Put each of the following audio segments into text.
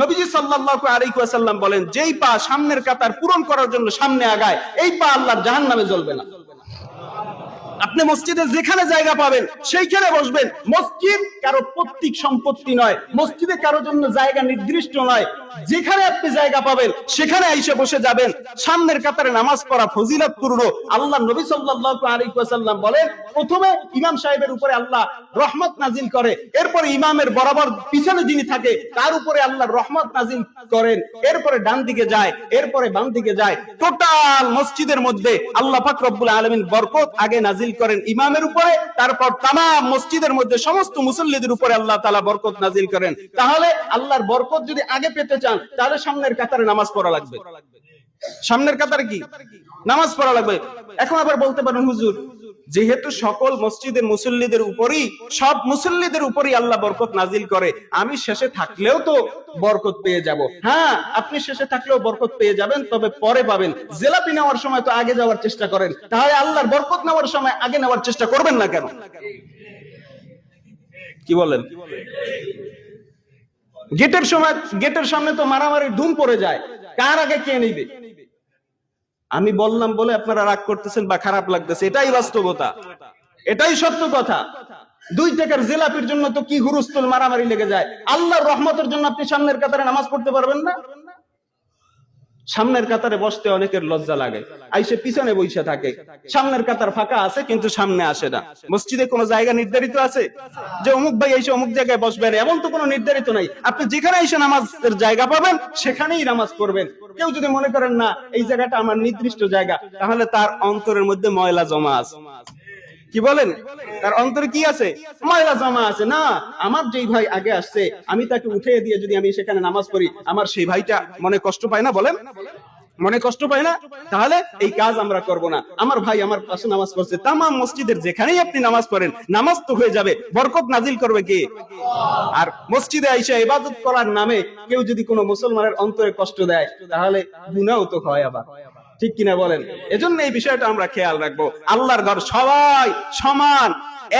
নবীজি সাল্লাল্লাহু আলাইহি ওয়াসাল্লাম বলেন, যেই পা সামনের কাতার পূরণ করার জন্য সামনে আগায়, এই পা আল্লাহর জাহান্নামে জ্বলবে না। আপনি মসজিদে যেখানে জায়গা পাবেন, সেইখানে বসবেন। মসজিদ কারও পৈতৃক সম্পত্তি নয়, মসজিদে কারও জন্য জায়গা নির্দিষ্ট নয়। যেখানে আপনি জায়গা পাবেন, সেখানে এসে বসে যাবেন। সামনের কাতারে নামাজ পড়া ফজিলত পূর্ণ। আল্লাহ নবী সাল্লাল্লাহু আলাইহি ওয়াসাল্লাম বলেন, প্রথমে ইমাম সাহেবের উপরে আল্লাহ রহমত নাজিল করে, এরপরে ইমামের বরাবর পিছনে যিনি থাকে, তার উপরে আল্লাহ রহমত নাজিল করেন। এরপরে ডান দিকে যায়, এরপরে বাম দিকে যায়। টোটাল মসজিদের মধ্যে আল্লাহ পাক রব্বুল আলামিন বরকত আগে নাজিল করেন ইমামের উপরে, তারপর তামাম মসজিদের মধ্যে সমস্ত মুসল্লিদের উপরে আল্লাহ তালা বরকত নাজিল করেন। তাহলে আল্লাহর বরকত যদি আগে পেতে চান, তাহলে সামনের কাতারে নামাজ পড়া লাগবে। সামনের কাতারে কি? নামাজ পড়া লাগবে। এখন আবার বলতে পারেন, হুজুর যেহেতু সকল মসজিদের মুসল্লিদের উপরই, সব মুসল্লিদের উপরই আল্লাহ বরকত নাজিল করে, আমি শেষে থাকলেও তো বরকত পেয়ে যাব। হ্যাঁ আপনি শেষে থাকলেও বরকত পেয়ে যাবেন, তবে পরে পাবেন। জেলাপি নেওয়ার সময় তো আগে যাওয়ার চেষ্টা করেন। তাহলে আল্লাহর বরকত নেওয়ার সময় আগে নেওয়ার চেষ্টা করবেন না কেন? কি বলেন? গেটের সময় গেটের সামনে তো মারামারি ধুম পড়ে যায়। কার আগে কে নিবে? আমি বললাম বলে আপনারা রাগ করতেছেন বা খারাপ লাগতেছে, এটাই বাস্তবতা। এটাই সত্য কথা। দুই টাকার জেলাপির জন্য তো কি হুরুস্তুল মারামারি লেগে যায়? আল্লাহর রহমতের জন্য আপনি সামনের কাতারে নামাজ পড়তে পারবেন না? সামনের কাতারে বসতে অনেকের লজ্জা লাগে। আইসে পিছনে বইসে থাকে। সামনের কাতার ফাঁকা আছে, কিন্তু সামনে আসে না। মসজিদে কোনো জায়গা নির্ধারিত আছে? যে অমুক ভাই এসে অমুক জায়গায় বসবেন এমন তো কোনো নির্ধারিত নাই। আপনি যেখানে এসে নামাজের জায়গা পাবেন, সেখানেই নামাজ পড়বেন। কেউ যদি মনে করেন, না, এই জায়গাটা আমার নির্দিষ্ট জায়গা, তাহলে তার অন্তরের মধ্যে ময়লা জমা আছে। কি বলেন? তার অন্তরে কি আছে? ময়লা জমা আছে। না, আমার যেই ভাই আগে আসছে, আমি তাকে উঠে দিয়ে যদি আমি সেখানে নামাজ পড়ি, আমার সেই ভাইটা মনে কষ্ট পায় না বলেন? মনে কষ্ট পায় না? তাহলে এই কাজ আমরা করব না। আমার ভাই আমার পাশে নামাজ পড়ছে। তামাম মসজিদের যেখানেই আপনি নামাজ পড়েন, নামাজ তো হয়ে যাবে। বরকত নাজিল করবে কে? আর মসজিদে আইসা ইবাদত করার নামে কেউ যদি কোনো মুসলমানের অন্তরে কষ্ট দেয়, তাহলে গুনাও তো হয় আবার। ঠিক কিনা বলেন? এজন্য এই বিষয়টা আমরা খেয়াল রাখব। আল্লাহর ঘর সবাই সমান।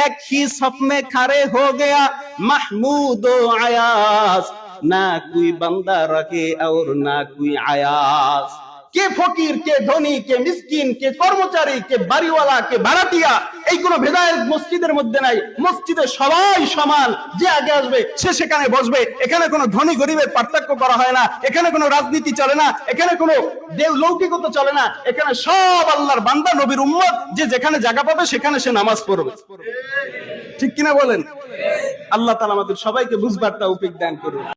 এক হি স্বপ্নে খারে হো গেয়া মাহমুদ আয়াস। না কুই বান্দা রাখে আর না কুই আয়াস। কে ফকির, কে ধনী, কে মিসকিন, কে কর্মচারী, কে বাড়িওয়ালা, কে ভাড়াটিয়া এই কোনো ভেদায়েত মসজিদের মধ্যে নাই। মসজিদে সবাই সমান। যে আগে আসবে, সে সেখানে বসবে। এখানে কোনো ধনী গরিবের পার্থক্য করা হয় না। এখানে কোনো রাজনীতি চলে না। এখানে কোনো দেব লৌকিকতা চলে না। এখানে সব আল্লাহর বান্দা, নবীর উম্মত। যে যেখানে জায়গা পাবে, সেখানে সে নামাজ পড়বে। ঠিক কিনা বলেন? আল্লাহ তাআলা আমাদের সবাইকে বুঝবার তৌফিক দান করুন